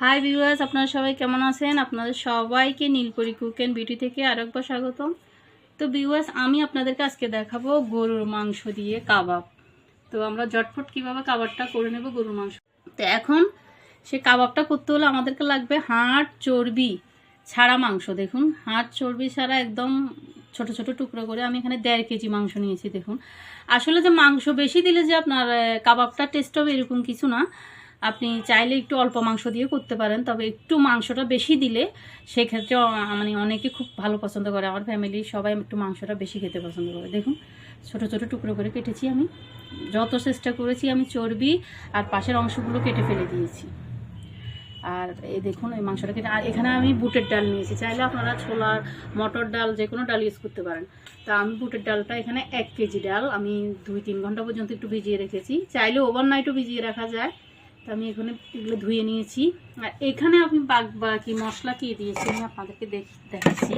Hi viewers আপনারা সবাই কেমন আছেন? আপনাদের সবাইকে নীলপরি কুক অ্যান্ড বিউটি থেকে আরেকবার স্বাগতম। তো ভিউয়ার্স আমি আপনাদেরকে আজকে দেখাবো গরুর মাংস দিয়ে কাবাব। তো আমরা ঝটফট কীভাবে কাবাবটা করে নেব গরুর মাংস? তো এখন সে কাবাবটা করতে হলে আমাদেরকে লাগবে হাড় চর্বি ছাড়া মাংস। দেখুন, হাড় চর্বি ছাড়া একদম ছোট ছোট টুকরো করে আমি এখানে দেড় কেজি মাংস নিয়েছি, দেখুন। আসলে যে মাংস বেশি দিলে যে আপনার কাবাবটা টেস্ট হবে এরকম কিছু না। আপনি চাইলে একটু অল্প মাংস দিয়ে করতে পারেন, তবে একটু মাংসটা বেশি দিলে সেক্ষেত্রে মানে অনেকে খুব ভালো পছন্দ করে। আমার ফ্যামিলি সবাই একটু মাংসটা বেশি খেতে পছন্দ করে। দেখুন, ছোট ছোট টুকরো করে কেটেছি আমি। যত চেষ্টা করেছি আমি চর্বি আর পাশের অংশগুলো কেটে ফেলে দিয়েছি। আর এই দেখুন, এই মাংসটা কেটে আর এখানে আমি বুটের ডাল নিয়েছি চাইলে আপনারা ছোলার, মটর ডাল, যে কোনো ডাল ইউজ করতে পারেন। তা আমি বুটের ডালটা এখানে এক কেজি ডাল আমি দুই তিন ঘণ্টা পর্যন্ত একটু ভিজিয়ে রেখেছি। চাইলে ওভারনাইটও ভিজিয়ে রাখা যায়। তো আমি এখানে এগুলো ধুয়ে নিয়েছি। আর এখানে আমি বাক বাকি মশলা কি দিয়েছি আমি আপনাদেরকে দেখ- দেখাচ্ছি।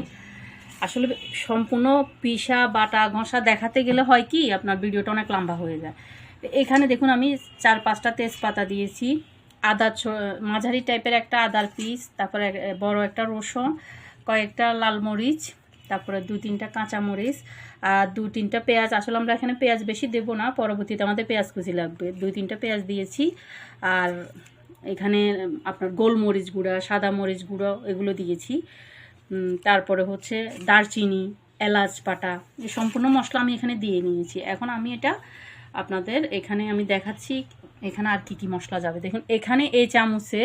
আসলে সম্পূর্ণ পিসা, বাটা, ঘষা দেখাতে গেলে হয় কি, আপনার ভিডিওটা অনেক লম্বা হয়ে যায়। এখানে দেখুন, আমি চার পাঁচটা তেজপাতা দিয়েছি। আদা মাঝারি টাইপের একটা আদার পিস তারপরে বড় একটা রসুন, কয়েকটা লাল মরিচ, তারপরে দু তিনটা কাঁচা মরিচ, আর দু তিনটা পেঁয়াজ। আসলে আমরা এখানে পেঁয়াজ বেশি দেবো না, পরবর্তীতে আমাদের পেঁয়াজ কুচি লাগবে। দুই তিনটা পেঁয়াজ দিয়েছি, আর এখানে আপনার গোলমরিচ গুঁড়া, সাদা মরিচ গুঁড়ো, এগুলো দিয়েছি। তারপরে হচ্ছে দারচিনি, এলাচ পাটা এই সম্পূর্ণ মশলা আমি এখানে দিয়ে নিয়েছি। এখন আমি এটা আপনাদের এখানে আমি দেখাচ্ছি এখানে আর কি কি মশলা যাবে? দেখুন, এখানে এই চামচে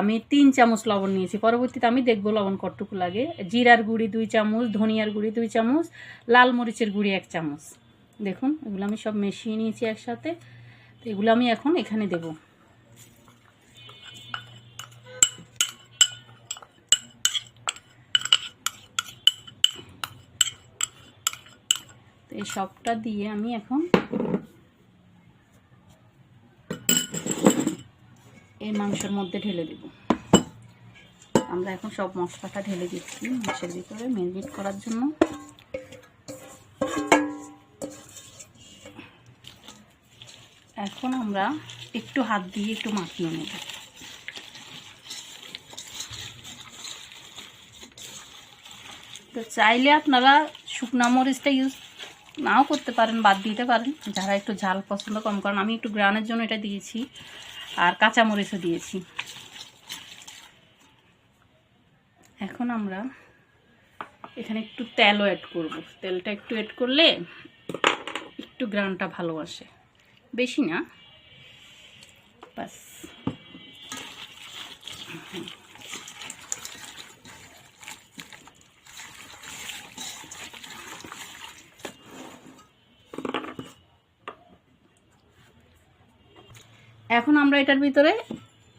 আমি তিন চামচ লবণ নিয়েছি। পরবর্তীতে আমি দেখব লবণ কতটুকু লাগে। জিরার গুঁড়ি দুই চামচ, ধনিয়ার গুঁড়ি দুই চামচ, লাল মরিচের গুঁড়ি এক চামচ। দেখুন, এগুলো আমি সব মিশিয়ে নিয়েছি একসাথে। তো এগুলো আমি এখন এখানে দেব। তো এই সবটা দিয়ে আমি এখন এই মাংসের মধ্যে ঢেলে দেব। আমরা এখন সব মশলাটা ঢেলে দিচ্ছি মাংসের ভিতরে মেরিনেট করার জন্য। এখন আমরা একটু হাত দিয়ে একটু মাখিয়ে নেব। তো চাইলে আপনারা শুকনা মরিচটা ইউজ নাও করতে পারেন, বাদ দিতে পারেন, যারা একটু ঝাল পছন্দ কম করেন আমি একটু গ্রানের জন্য এটা দিয়েছি। আর কাঁচামরিচও দিয়েছি। এখন আমরা এখানে একটু তেলও অ্যাড করব। তেলটা একটু অ্যাড করলে একটু গ্রানটা ভালো আসে। বেশি না। বাস এখন আমরা এটার ভিতরে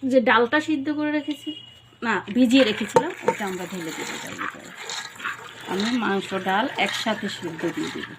যে ডালটা সিদ্ধ করে রেখেছি, না, ভিজিয়ে রেখেছিলাম, ওটা আমরা ঢেলে দেবো এটার ভিতরে। আমি মাংস, ডাল একসাথে সিদ্ধ দিয়ে দেবো।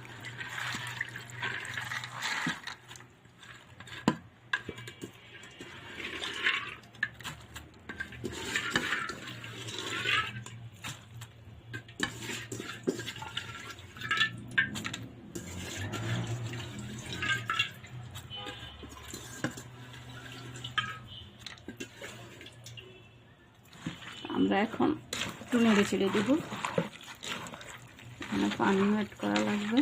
আমরা এখন একটু নেড়ে চেড়ে দেবো। এখানে পানি অ্যাড করা লাগবে।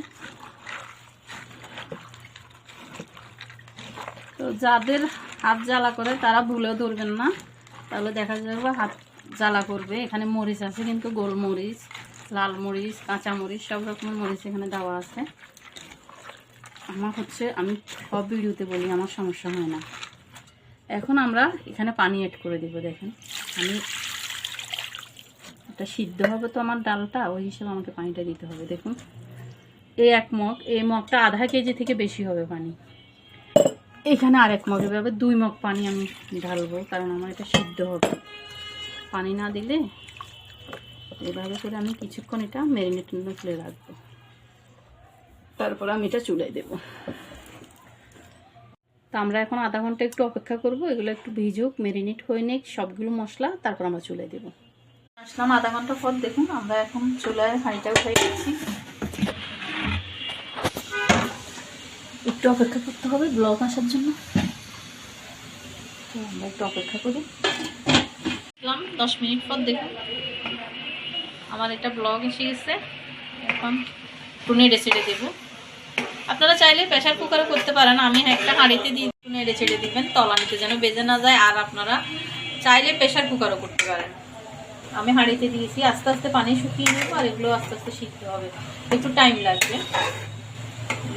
তো যাদের হাত জ্বালা করে, তারা ভুলেও ধরবেন না। তাহলে দেখা যাবে হাত জ্বালা করবে। এখানে মরিচ আছে কিন্তু গোলমরিচ, লাল মরিচ, কাঁচা মরিচ, সব রকমের মরিচ এখানে দেওয়া আছে। আমার হচ্ছে, আমি সব ভিডিওতে বলি, আমার সমস্যা হয় না। এখন আমরা এখানে পানি অ্যাড করে দেবো, দেখেন। আমি এটা সিদ্ধ হবে তো আমার ডালটা, ওই হিসেবে আমাকে পানিটা দিতে হবে, দেখুন। এই এক মগ এই মগটা আধা কেজি থেকে বেশি হবে পানি। এখানে আরেক মগ এভাবে দুই মগ পানি আমি ঢালবো, কারণ আমার এটা সিদ্ধ হবে। পানি না দিলে এভাবে করে আমি কিছুক্ষণ এটা ম্যারিনেট ফেলে রাখব। তারপর আমি এটা চুলাই দেবো। তো আমরা এখন আধা ঘণ্টা একটু অপেক্ষা করব, এগুলো একটু ভিজুক মেরিনেট হয়ে নিক, সবগুলো মশলা, তারপর আমরা চুলাই দেবো। আসলাম আধা ঘণ্টা পর দেখুন, আমরা এখন চুলায় হাঁড়িটা উঠাই দিচ্ছি একটু অপেক্ষা করতে হবে, ব্লগ আসার জন্য। তো আমরা একটু অপেক্ষা করি। দশ মিনিট পর দেখুন। আমার একটা ব্লগ এসে গেছে। এখন একটু নেড়ে ছেড়ে দেবো। আপনারা চাইলে প্রেশার কুকারও করতে পারেন। আমি একটা হাঁড়িতে দিয়ে একটু নেড়ে ছেড়ে দিবেন। তলানিতে যেন বেজে না যায়। আর আপনারা চাইলে প্রেশার কুকারও করতে পারেন। আমি হাঁড়িতে দিয়েছি। আস্তে আস্তে পানি শুকিয়ে নেব আর এগুলো আস্তে আস্তে শিখতে হবে। একটু টাইম লাগবে।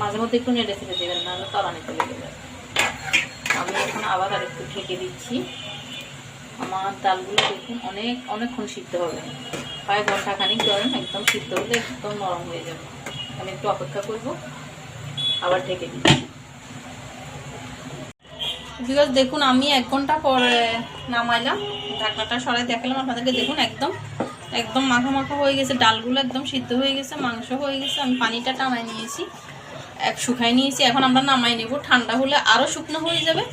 মাঝে মধ্যে একটু নেড়ে ছেড়ে দেবেন, নাহলে তলানিতে লেগে যাবে। আমি এখন আবার আর একটু ঢেকে দিচ্ছি। আমার ডালগুলো দেখুন, অনেক, অনেকক্ষণ সিদ্ধ হবে। প্রায় ঘণ্টা খানিক ধরেন, একদম সিদ্ধ হলে একদম নরম হয়ে যাবে। আমি একটু অপেক্ষা করব, আবার ঢেকে দিচ্ছি। বিকজ দেখুন, আমি এক ঘণ্টা পরে নামাইলাম। ঢাকনাটা সরাই দেখালাম, আপনাদেরকে দেখুন একদম একদম মাখা মাখা হয়ে গেছে, ডালগুলো একদম সিদ্ধ হয়ে গেছে, মাংস হয়ে গেছে, আমি পানিটা টানাই নিয়েছি, এক শুকাই নিয়েছি, এখন আমরা নামাই নেব। ঠান্ডা হলে আরও শুকনো হয়ে যাবে,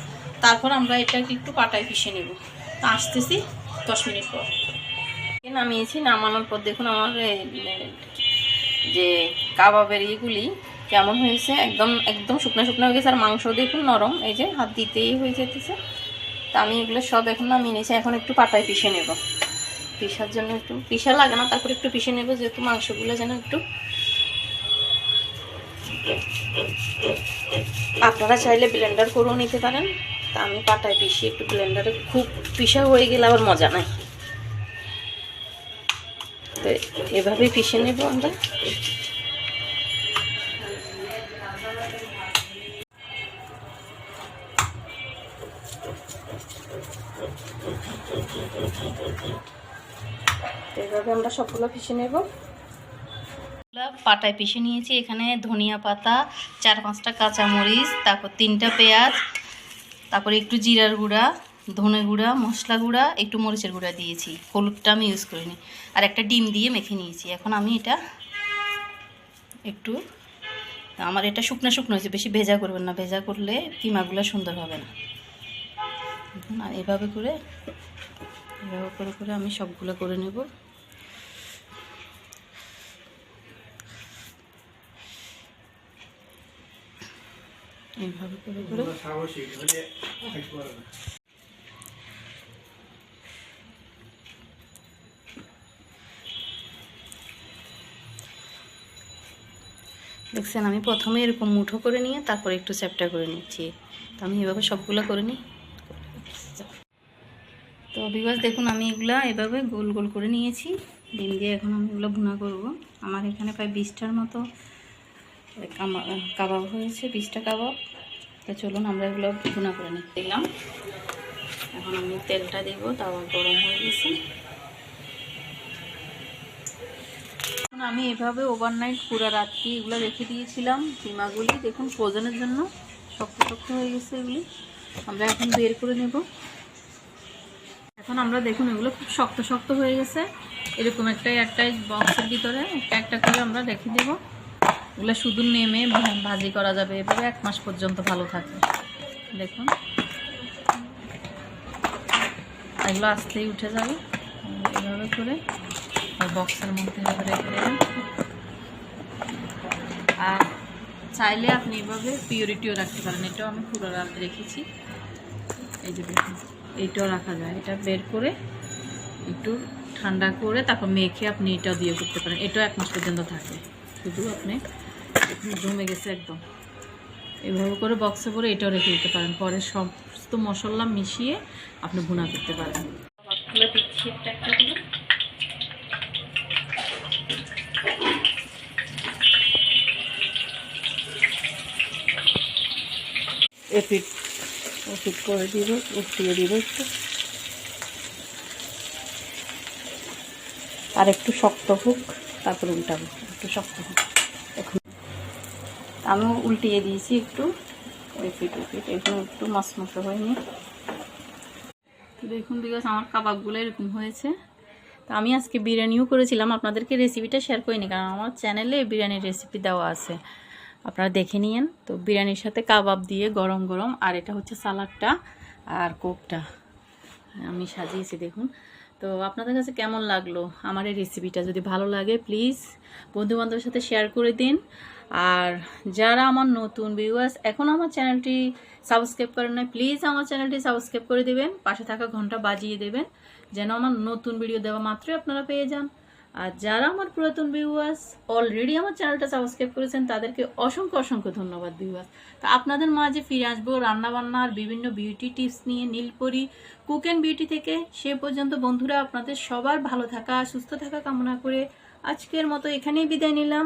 তারপর আমরা এটাকে একটু পাটায় পিষে নেব। আসতেছি দশ মিনিট পর। নামিয়েছি, নামানোর পর দেখুন আমার যে কাবাবের ইয়েগুলি কেমন হয়েছে? একদম একদম শুকনো শুকনো হয়ে গেছে আর মাংস দেখুন নরম। এই যে হাত দিতেই হয়ে যেতেছে। তা আমি এগুলো সব এখন নামিয়ে নিয়েছি এখন একটু পাটায় পিষে নেব। পিসার জন্য একটু পিসা লাগে না, তারপর একটু পিষে নেব যেহেতু মাংসগুলো যেন একটু আপনারা চাইলে ব্লেন্ডার করেও নিতে পারেন। তা আমি পাটায় পিষি একটু ব্লেন্ডারে খুব পিসা হয়ে গেলে আবার মজা নাই। তো এভাবেই পিষে নেব আমরা। আমরা সবগুলো পিষে নেব। পাটায় পিষে নিয়েছি, এখানে ধনিয়া পাতা, চার পাঁচটা কাঁচামরিচ, তারপর তিনটা পেঁয়াজ, তারপরে একটু জিরার গুঁড়া, ধনে গুঁড়া, মশলা গুঁড়া, একটু মরিচের গুঁড়া দিয়েছি। হলুদটা আমি ইউজ করিনি। আর একটা ডিম দিয়ে মেখে নিয়েছি। এখন আমি এটা একটু, আমার এটা শুকনো শুকনো হয়েছে, বেশি ভেজা করবেন না। ভেজা করলে কিমাগুলো সুন্দর হবে না। এভাবে করে এভাবে করে করে আমি সবগুলো করে নেব। এইভাবে করে করে। দেখছেন আমি প্রথমে এরকম মুঠো করে নিয়ে তারপরে একটু চ্যাপটা করে নিচ্ছি। তো আমি এভাবে সবগুলো করে নিই। তো বিকজ দেখুন আমি এগুলা এভাবে গোল গোল করে নিয়েছি। ডিম দিয়ে এখন আমি এগুলো ভুনা করব। আমার এখানে প্রায় বিশটার মতো কাবাব হয়েছে বিশটা কাবাব। তো চলুন আমরা এগুলো ভুনা করে নিই। দিলাম এখন আমি তেলটা দেবো তাওয়া গরম হয়ে গেছে। এখন আমি এভাবে ওভারনাইট পুরো রাত্রি এগুলো রেখে দিয়েছিলাম, ডিমাগুলি। দেখুন ফ্রোজেনের জন্য শক্ত শক্ত হয়ে গেছে এগুলি। আমরা এখন বের করে নেব। এখন আমরা দেখুন, এগুলো খুব শক্ত শক্ত হয়ে গেছে। এরকম একটা একটা বক্সের ভিতরে, একটা একটা করে আমরা রেখে দেব। এগুলো শুধু নেমে ভাজি করা যাবে। এভাবে এক মাস পর্যন্ত ভালো থাকে। দেখুন। এগুলো আসতেই উঠে যাবে। এভাবে করে আর বক্সের মধ্যে এভাবে রেখে দেবেন। আর চাইলে আপনি এভাবে পিওরিটিও রাখতে পারেন। এটাও আমি পুরো রাত রেখেছি। এই যে দেখুন, এইটাও রাখা যায়। এটা বের করে একটু ঠান্ডা করে তারপর মেখে আপনি এটাও দিয়ে করতে পারেন। এটাও এক মাস পর্যন্ত থাকে। শুধু আপনি জমে গেছে একদম। এভাবে করে বক্সে করে এটাও রেখে দিতে পারেন। পরে সমস্ত মশলা মিশিয়ে আপনি ভুনা করতে পারেন। খুলে দিচ্ছি একটা একটা করে। এপিট ওপিট করে দিব উঠিয়ে দিব একটু। আর একটু শক্ত হোক তারপরে উল্টাবো। একটু শক্ত হোক। আমিও উল্টিয়ে দিয়েছি একটু। এপিট ওপিট এখন একটু মাছ মশো হয়নি। দেখুন বিকজ আমার কাবাবগুলো এরকম হয়েছে। তো আমি আজকে বিরিয়ানিও করেছিলাম। আপনাদেরকে রেসিপিটা শেয়ার করিনি, কারণ আমার চ্যানেলে বিরিয়ানির রেসিপি দেওয়া আছে। আপনারা দেখে নিয়েন। তো বিরিয়ানির সাথে কাবাব দিয়ে গরম গরম, আর এটা হচ্ছে সালাডটা আর কোকটা। আমি সাজিয়েছি, দেখুন। তো আপনাদের কাছে কেমন লাগল আমার এই রেসিপিটা যদি ভালো লাগে প্লিজ বন্ধু বান্ধবের সাথে শেয়ার করে দিন। আর যারা আমার নতুন ভিউয়ার্স এখন আমার চ্যানেলটি সাবস্ক্রাইব করেন না প্লিজ আমার চ্যানেলটি সাবস্ক্রাইব করে দেবেন, পাশে থাকা ঘণ্টা বাজিয়ে দেবেন, যেন আমার নতুন ভিডিও দেওয়া মাত্রই আপনারা পেয়ে যান। আর যারা আমার পুরাতন ভিউয়ার্স অলরেডি আমার চ্যানেলটা সাবস্ক্রাইব করেছেন, তাদেরকে অসংখ্য অসংখ্য ধন্যবাদ ভিউয়ার্স তো আপনাদের মাঝে ফিরে আসব রান্নাবান্না আর বিভিন্ন বিউটি টিপস নিয়ে নীলপরি কুক অ্যান্ড বিউটি থেকে। সে পর্যন্ত বন্ধুরা, আপনাদের সবার ভালো থাকা, সুস্থ থাকা কামনা করে আজকের মতো এখানেই বিদায় নিলাম।